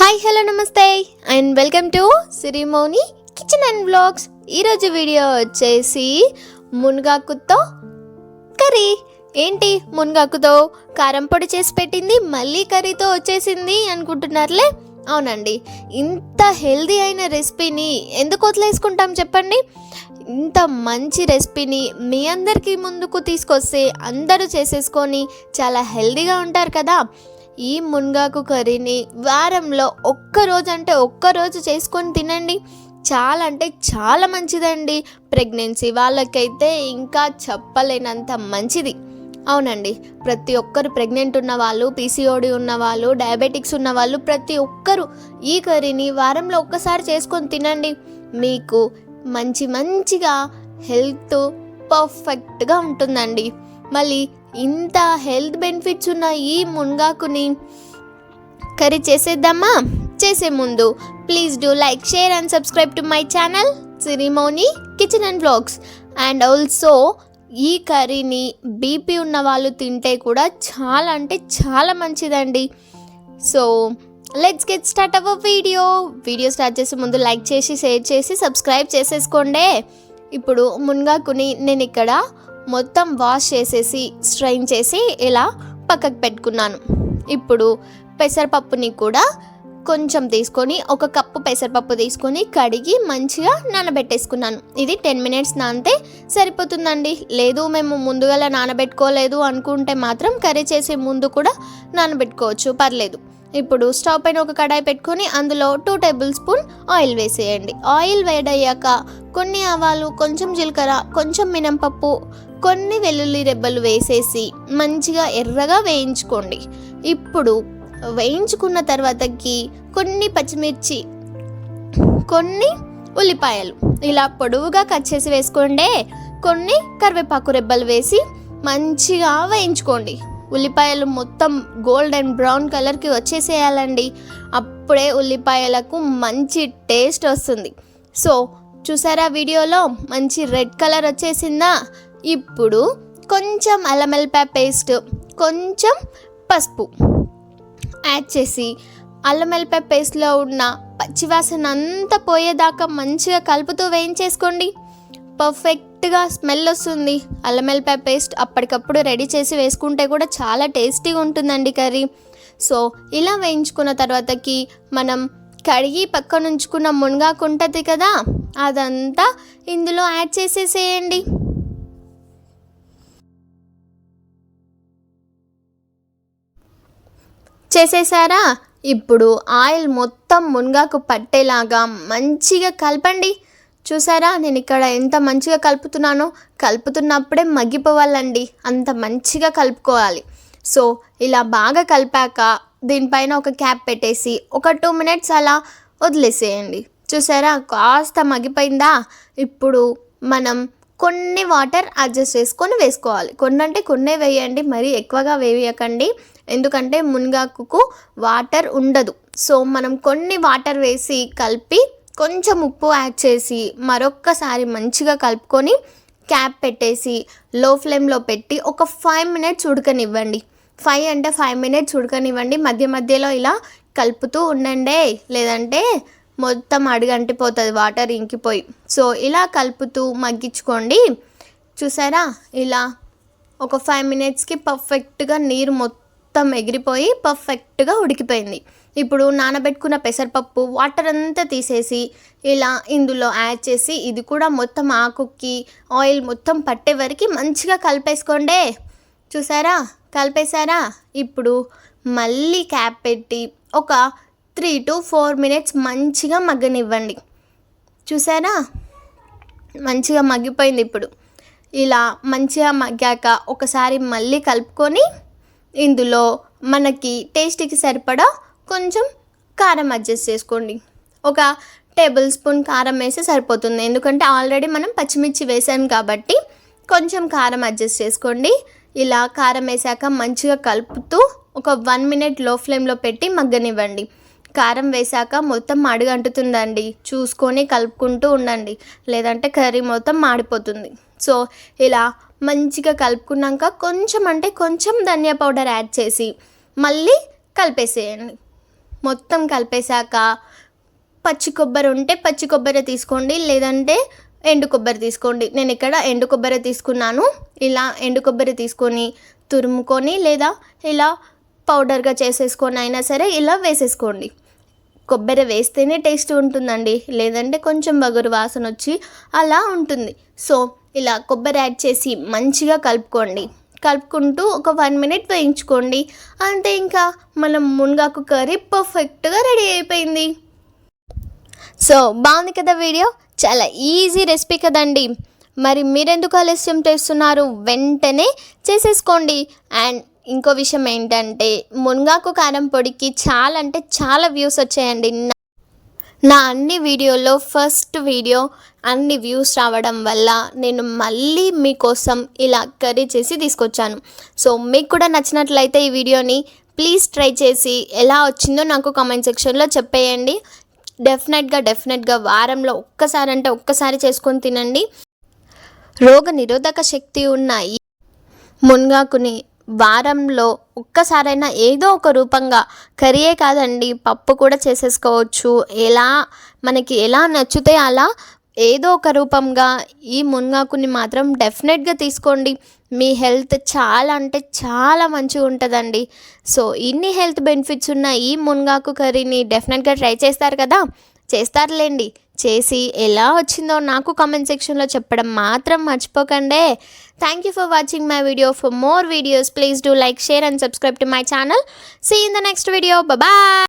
Hi hello నమస్తే. And welcome to Sirimoni kitchen and blogs ఈరోజు video వచ్చేసి మునగాకుతో కర్రీ. ఏంటి మునగాకుతో? కారం పొడి చేసి పెట్టింది మళ్ళీ కర్రీతో వచ్చేసింది అనుకుంటున్నారులే? అవునండి. ఇంత హెల్దీ అయిన రెసిపీని ఎందుకు వదిలేసుకుంటాం చెప్పండి? ఇంత మంచి రెసిపీని మీ అందరికీ ముందుకు తీసుకొస్తే అందరూ చేసేసుకొని చాలా హెల్దీగా ఉంటారు కదా. ఈ మునగాకు కర్రీని వారంలో ఒక్క రోజు అంటే ఒక్క రోజు చేసుకొని తినండి. చాలా అంటే చాలా మంచిదండి. ప్రెగ్నెన్సీ వాళ్ళకైతే ఇంకా చెప్పలేనంత మంచిది. అవునండి. ప్రతి ఒక్కరు ప్రెగ్నెంట్ ఉన్న వాళ్ళు పీసీఓడి ఉన్న వాళ్ళు డయాబెటిక్స్ ఉన్న వాళ్ళు ప్రతి ఒక్కరు ఈ కర్రీని వారంలో ఒక్కసారి చేసుకొని తినండి. మీకు మంచి మంచిగా హెల్త్ పర్ఫెక్ట్గా ఉంటుందండి. మళ్ళీ ఇంత హెల్త్ బెనిఫిట్స్ ఉన్న ఈ మునగాకుని కర్రీ చేసేద్దామా? చేసే ముందు please do like share and subscribe to my channel Sirimoni kitchen and blogs and also ఈ కర్రీని బీపీ ఉన్న వాళ్ళు తింటే కూడా చాలా అంటే చాలా మంచిదండి. సో లెట్స్ గెట్ స్టార్ట్ అవ్వ వీడియో వీడియో స్టార్ట్ చేసే ముందు లైక్ చేసి షేర్ చేసి సబ్స్క్రైబ్ చేసేసుకోండి. ఇప్పుడు మునగాకుని నేను ఇక్కడ మొత్తం వాష్ చేసేసి స్ట్రైన్ చేసి ఇలా పక్కకు పెట్టుకున్నాను. ఇప్పుడు పెసరపప్పుని కూడా కొంచెం తీసుకొని ఒక కప్పు పెసరపప్పు తీసుకొని కడిగి మంచిగా నానబెట్టేసుకున్నాను. ఇది టెన్ మినిట్స్ నానితే సరిపోతుందండి. లేదు మేము ముందుగా నానబెట్టుకోలేదు అనుకుంటే మాత్రం కర్రీ చేసే ముందు కూడా నానబెట్టుకోవచ్చు పర్లేదు. ఇప్పుడు స్టవ్ పైన ఒక కడాయి పెట్టుకొని అందులో టూ టేబుల్ స్పూన్ ఆయిల్ వేసేయండి. ఆయిల్ వేడయ్యాక కొన్ని ఆవాలు కొంచెం జీలకర్ర కొంచెం మినంపప్పు కొన్ని వెల్లుల్లి రెబ్బలు వేసేసి మంచిగా ఎర్రగా వేయించుకోండి. ఇప్పుడు వేయించుకున్న తర్వాతకి కొన్ని పచ్చిమిర్చి కొన్ని ఉల్లిపాయలు. ఇలా పొడవుగా కట్ చేసి వేసుకోండి. కొన్ని కరివేపాకు రెబ్బలు వేసి మంచిగా వేయించుకోండి. ఉల్లిపాయలు మొత్తం గోల్డెన్ బ్రౌన్ కలర్కి వచ్చేసేయాలండి. అప్పుడే ఉల్లిపాయలకు మంచి టేస్ట్ వస్తుంది. సో చూసారా వీడియోలో? మంచి రెడ్ కలర్ వచ్చేసిందా? ఇప్పుడు కొంచెం అల్లం పేస్ట్ కొంచెం పసుపు. యాడ్ చేసి అల్లం పేస్ట్లో ఉన్న పచ్చివాసన అంతా పోయేదాకా మంచిగా కలుపుతూ వేయించేసుకోండి. పర్ఫెక్ట్గా స్మెల్ వస్తుంది. అల్లం పేస్ట్ అప్పటికప్పుడు రెడీ చేసి వేసుకుంటే కూడా చాలా టేస్టీగా ఉంటుందండి కర్రీ. సో ఇలా వేయించుకున్న తర్వాతకి మనం కడిగి పక్కన ఉంచుకున్న మునగాకు ఉంటుంది కదా అదంతా ఇందులో యాడ్ చేసేసేయండి. చేసేసారా ఇప్పుడు ఆయిల్ మొత్తం మునగాకు పట్టేలాగా మంచిగా కలపండి. చూసారా? నేను ఇక్కడ ఎంత మంచిగా కలుపుతున్నానో? కలుపుతున్నప్పుడే మగ్గిపోవాలండి. అంత మంచిగా కలుపుకోవాలి. సో ఇలా బాగా కలిపాక దీనిపైన ఒక క్యాప్ పెట్టేసి ఒక టూ మినిట్స్ అలా వదిలేసేయండి. చూసారా? కాస్త మగ్గిపోయిందా? ఇప్పుడు మనం కొన్ని వాటర్ అడ్జస్ట్ చేసుకొని వేసుకోవాలి. కొన్ని అంటే కొన్నే వేయండి మరీ ఎక్కువగా వేయకండి. ఎందుకంటే మునగాకుకు వాటర్ ఉండదు. సో మనం కొన్ని వాటర్ వేసి కలిపి కొంచెం ఉప్పు యాడ్ చేసి మరొక్కసారి మంచిగా కలుపుకొని క్యాప్ పెట్టేసి లో ఫ్లేమ్లో పెట్టి ఒక ఫైవ్ మినిట్స్ ఉడకనివ్వండి. ఫైవ్ అంటే ఫైవ్ మినిట్స్ ఉడకనివ్వండి. మధ్య మధ్యలో ఇలా కలుపుతూ ఉండండి. లేదంటే మొత్తం అడుగంటిపోతుంది వాటర్ ఇంకిపోయి. సో ఇలా కలుపుతూ మగ్గించుకోండి. చూసారా? ఇలా ఒక ఫైవ్ మినిట్స్కి పర్ఫెక్ట్గా నీరు మొత్తం ఎగిరిపోయి పర్ఫెక్ట్గా ఉడికిపోయింది. ఇప్పుడు నానబెట్టుకున్న పెసరపప్పు వాటర్ అంతా తీసేసి ఇలా ఇందులో యాడ్ చేసి ఇది కూడా మొత్తం ఆకుకి ఆయిల్ మొత్తం పట్టే వరకు మంచిగా కలిపేసుకోండి. చూసారా? కలిపేశారా? ఇప్పుడు మళ్ళీ క్యాప్ పెట్టి ఒక త్రీ టు ఫోర్ మినిట్స్ మంచిగా మగ్గనివ్వండి. చూసారా? మంచిగా మగ్గిపోయింది ఇప్పుడు. ఇలా మంచిగా మగ్గాక ఒకసారి మళ్ళీ కలుపుకొని ఇందులో మనకి టేస్ట్కి సరిపడా కొంచెం కారం అడ్జస్ట్ చేసుకోండి. ఒక టేబుల్ స్పూన్ కారం వేస్తే సరిపోతుంది. ఎందుకంటే ఆల్రెడీ మనం పచ్చిమిర్చి వేసాం కాబట్టి కొంచెం కారం అడ్జస్ట్ చేసుకోండి. ఇలా కారం వేసాక మంచిగా కలుపుతూ ఒక వన్ మినిట్లో ఫ్లేమ్లో పెట్టి మగ్గనివ్వండి. కారం వేసాక మొత్తం అడుగంటుతుందండి. చూసుకొని కలుపుకుంటూ ఉండండి. లేదంటే కర్రీ మొత్తం మాడిపోతుంది. సో ఇలా మంచిగా కలుపుకున్నాక కొంచెం అంటే కొంచెం ధనియా పౌడర్ యాడ్ చేసి మళ్ళీ కలిపేసేయండి. మొత్తం కలిపేశాక పచ్చి కొబ్బరి ఉంటే పచ్చి కొబ్బరి తీసుకోండి. లేదంటే ఎండు కొబ్బరి తీసుకోండి. నేను ఇక్కడ ఎండు కొబ్బరి తీసుకున్నాను. ఇలా ఎండు కొబ్బరి తీసుకొని తురుముకొని లేదా ఇలా పౌడర్గా చేసేసుకొని అయినా సరే ఇలా వేసేసుకోండి. కొబ్బరి వేస్తేనే టేస్ట్ ఉంటుందండి. లేదంటే కొంచెం బగురు వాసన వచ్చి అలా ఉంటుంది. సో ఇలా కొబ్బరి యాడ్ చేసి మంచిగా కలుపుకోండి. కలుపుకుంటూ ఒక వన్ మినిట్ వేయించుకోండి. అంతే ఇంకా మనం మునగాకు కర్రీ పర్ఫెక్ట్గా రెడీ అయిపోయింది. సో బాగుంది కదా వీడియో? చాలా ఈజీ రెసిపీ కదండి. మరి మీరెందుకు ఆలస్యం చేస్తున్నారు? వెంటనే చేసేసుకోండి. అండ్ ఇంకో విషయం ఏంటంటే మునగాకు కారం పొడికి చాలా అంటే చాలా వ్యూస్ వచ్చాయండి. నా- నా అన్ని వీడియోలో ఫస్ట్ వీడియో అన్ని వ్యూస్ రావడం వల్ల నేను మళ్ళీ మీకోసం ఇలా కర్రీ చేసి తీసుకొచ్చాను. సో మీకు కూడా నచ్చినట్లయితే ఈ వీడియోని ప్లీజ్ ట్రై చేసి ఎలా వచ్చిందో నాకు కామెంట్ సెక్షన్లో చెప్పేయండి. డెఫినెట్గా డెఫినెట్గా వారంలో ఒక్కసారి అంటే ఒక్కసారి చేసుకొని తినండి. రోగ నిరోధక శక్తి ఉన్న ఈ మునగాకుని వారంలో ఒక్కసారైనా ఏదో ఒక రూపంగా కర్రీయే కాదండి పప్పు కూడా చేసేసుకోవచ్చు. ఎలా మనకి ఎలా నచ్చితే అలా ఏదో ఒక రూపంగా ఈ మునగాకుని మాత్రం డెఫినెట్గా తీసుకోండి. మీ హెల్త్ చాలా అంటే చాలా మంచిగా ఉంటుందండి. సో ఇన్ని హెల్త్ బెనిఫిట్స్ ఉన్న ఈ మునగాకు కర్రీని డెఫినెట్గా ట్రై చేస్తారు కదా? చేస్తారులేండి. చేసి ఎలా వచ్చిందో నాకు కామెంట్ సెక్షన్లో చెప్పడం మాత్రం మర్చిపోకండి. Thank you for watching my video for more videos please do like share and subscribe to my channel see in the next video bye